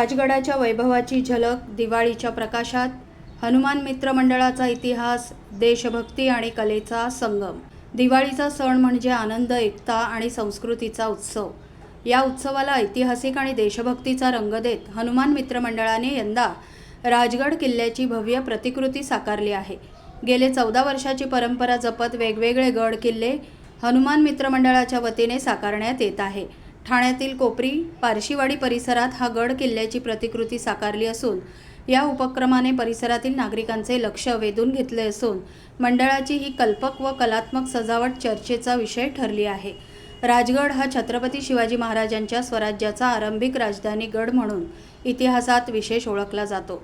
राजगडाच्या वैभवाची झलक दिवाळीच्या प्रकाशात हनुमान मित्र मंडळाचा इतिहास देशभक्ती आणि कलेचा संगम. दिवाळीचा सण म्हणजे आनंद एकता आणि संस्कृतीचा उत्सव. या उत्सवाला ऐतिहासिक आणि देशभक्तीचा रंग देत हनुमान मित्र मंडळाने यंदा राजगड किल्ल्याची भव्य प्रतिकृती साकारली आहे. गेले चौदा वर्षाची परंपरा जपत वेगवेगळे गड किल्ले हनुमान मित्र मंडळाच्या वतीने साकारण्यात येत आहे. ठाण्यातील कोपरी पारशीवाडी परिसरात हा गड किल्ल्याची प्रतिकृती साकारली असून या उपक्रमाने परिसरातील नागरिकांचे लक्ष वेधून घेतले असून मंडळाची ही कल्पक व कलात्मक सजावट चर्चेचा विषय ठरली आहे. राजगड हा छत्रपती शिवाजी महाराजांच्या स्वराज्याचा आरंभिक राजधानी गड म्हणून इतिहासात विशेष ओळखला जातो.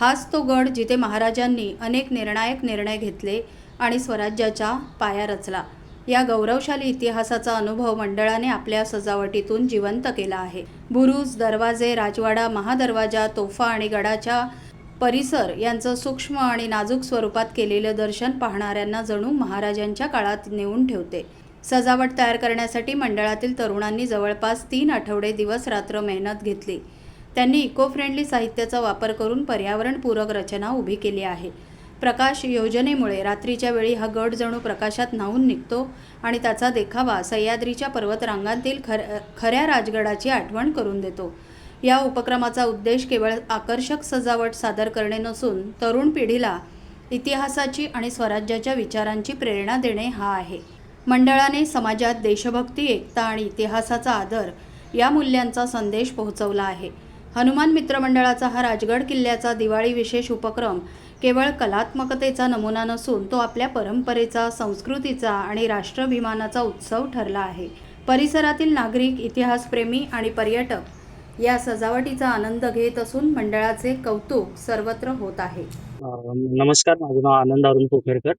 हाच तो गड जिथे महाराजांनी अनेक निर्णायक निर्णय घेतले आणि स्वराज्याचा पाया रचला. या गौरवशाली इतिहासाचा अनुभव मंडळाने आपल्या सजावटीतून जिवंत केला आहे. बुरुज दरवाजे राजवाडा महादरवाजा तोफा आणि गडाच्या परिसर यांचं सूक्ष्म आणि नाजूक स्वरूपात केलेलं दर्शन पाहणाऱ्यांना जणू महाराजांच्या काळात नेऊन ठेवते. सजावट तयार करण्यासाठी मंडळातील तरुणांनी जवळपास तीन आठवडे दिवस रात्र मेहनत घेतली. त्यांनी इको फ्रेंडली साहित्याचा वापर करून पर्यावरणपूरक रचना उभी केली आहे. प्रकाश योजनेमुळे रात्रीच्या वेळी हा गड जणू प्रकाशात न्हावून निघतो आणि त्याचा देखावा सह्याद्रीच्या पर्वतरांगांतील खर खऱ्या राजगडाची आठवण करून देतो. या उपक्रमाचा उद्देश केवळ आकर्षक सजावट सादर करणे नसून तरुण पिढीला इतिहासाची आणि स्वराज्याच्या विचारांची प्रेरणा देणे हा आहे. मंडळाने समाजात देशभक्ती एकता आणि इतिहासाचा आदर या मूल्यांचा संदेश पोहोचवला आहे. हनुमान मित्र मंडळाचा हा राजगड किल्ल्याचा दिवाळी विशेष उपक्रम केवळ कलात्मकतेचा नमुना नसून तो आपल्या परंपरेचा संस्कृतीचा आणि राष्ट्राभिमानाचा उत्सव ठरला आहे. परिसरातील नागरिक इतिहासप्रेमी आणि पर्यटक या सजावटीचा आनंद घेत असून मंडळाचे कौतुक सर्वत्र होत आहे. नमस्कार. माझं नाव आनंद अरुण पोखरकर.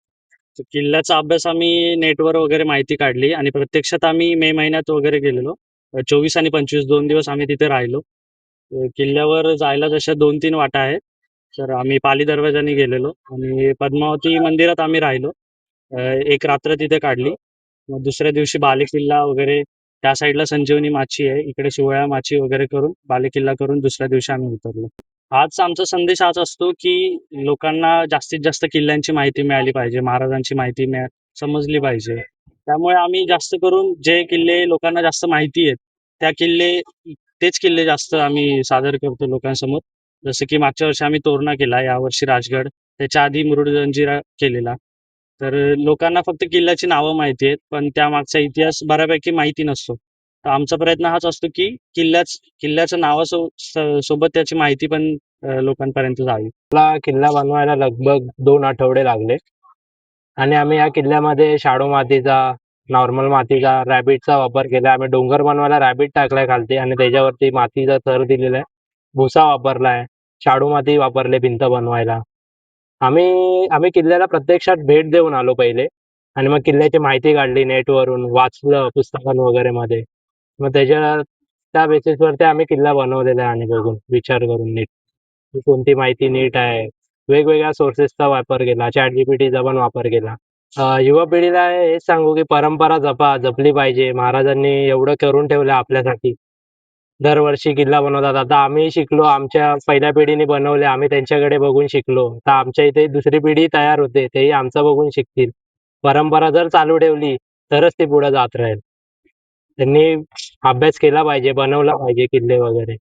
किल्ल्याचा अभ्यास आम्ही नेटवर वगैरे माहिती काढली आणि प्रत्यक्षात आम्ही मे महिन्यात वगैरे गेलेलो. चोवीस आणि पंचवीस दोन दिवस आम्ही तिथे राहिलो. किल्ल्यावर जायला जशा दोन तीन वाटा आहेत तर आम्ही पाली दरवाजाने गेलेलो आणि पद्मावती मंदिरात आम्ही राहिलो. अं, एक रात्र तिथे काढली. मग दुसऱ्या दिवशी बालेकिल्ला वगैरे त्या साईडला संजीवनी माची आहे. इकडे शिवळ्या माची वगैरे करून बालेकिल्ला करून दुसऱ्या दिवशी आम्ही उतरलो. हाच आमचा संदेश हाच असतो की लोकांना जास्तीत जास्त किल्ल्यांची माहिती मिळाली पाहिजे महाराजांची माहिती मिळा समजली पाहिजे. त्यामुळे आम्ही जास्त करून जे किल्ले लोकांना जास्त माहिती आहेत त्या किल्ले तेच किल्ले जास्त आम्ही सादर करतो लोकांसमोर. जसं की मागच्या वर्षी आम्ही तोरणा केला यावर्षी राजगड. त्याच्या आधी मुरुड जंजिरा केलेला. तर लोकांना फक्त किल्ल्याची नावं माहिती आहेत पण त्या मागचा इतिहास बऱ्यापैकी माहिती नसतो. तर आमचा प्रयत्न हाच असतो की किल्ल्याच किल्ल्याचं नावासो स- सोबत त्याची माहिती पण लोकांपर्यंत जावी. मला किल्ला बनवायला लगभग दोन आठवडे लागले. आणि आम्ही या किल्ल्यामध्ये शाडो मातीचा नॉर्मल मातीचा रॅबिटचा वापर केला. आम्ही डोंगर बनवायला रॅबिट टाकलाय खालती आणि त्याच्यावरती मातीचा थर दिलेला आहे. भुसा वापरलाय शाडू माती वापरले भिंत बनवायला. आम्ही आम्ही किल्ल्याला प्रत्यक्षात भेट देऊन आलो पहिले. आणि मग किल्ल्याची माहिती काढली नेटवरून वाचलं पुस्तकां वगैरे मध्ये. मग त्याच्या त्या बेसिसवरती आम्ही किल्ला बनवलेला आहे आणि बघून विचार करून नीट. कोणती माहिती नीट आहे? वेगवेगळ्या सोर्सेसचा वापर केला चॅट जीपीटीचा पण वापर केला. युवा पिढीला हेच सांगू की परंपरा जपा जपली पाहिजे. महाराजांनी एवढं करून ठेवलं आपल्यासाठी. दरवर्षी किल्ला बनवतात. आता आम्ही शिकलो आमच्या पहिल्या पिढीने बनवले आम्ही त्यांच्याकडे बघून शिकलो. तर आमच्या इथे दुसरी पिढी तयार होते तेही आमचं बघून शिकतील. परंपरा जर चालू ठेवली तरच ती पुढे जात राहील. त्यांनी अभ्यास केला पाहिजे बनवला पाहिजे किल्ले वगैरे.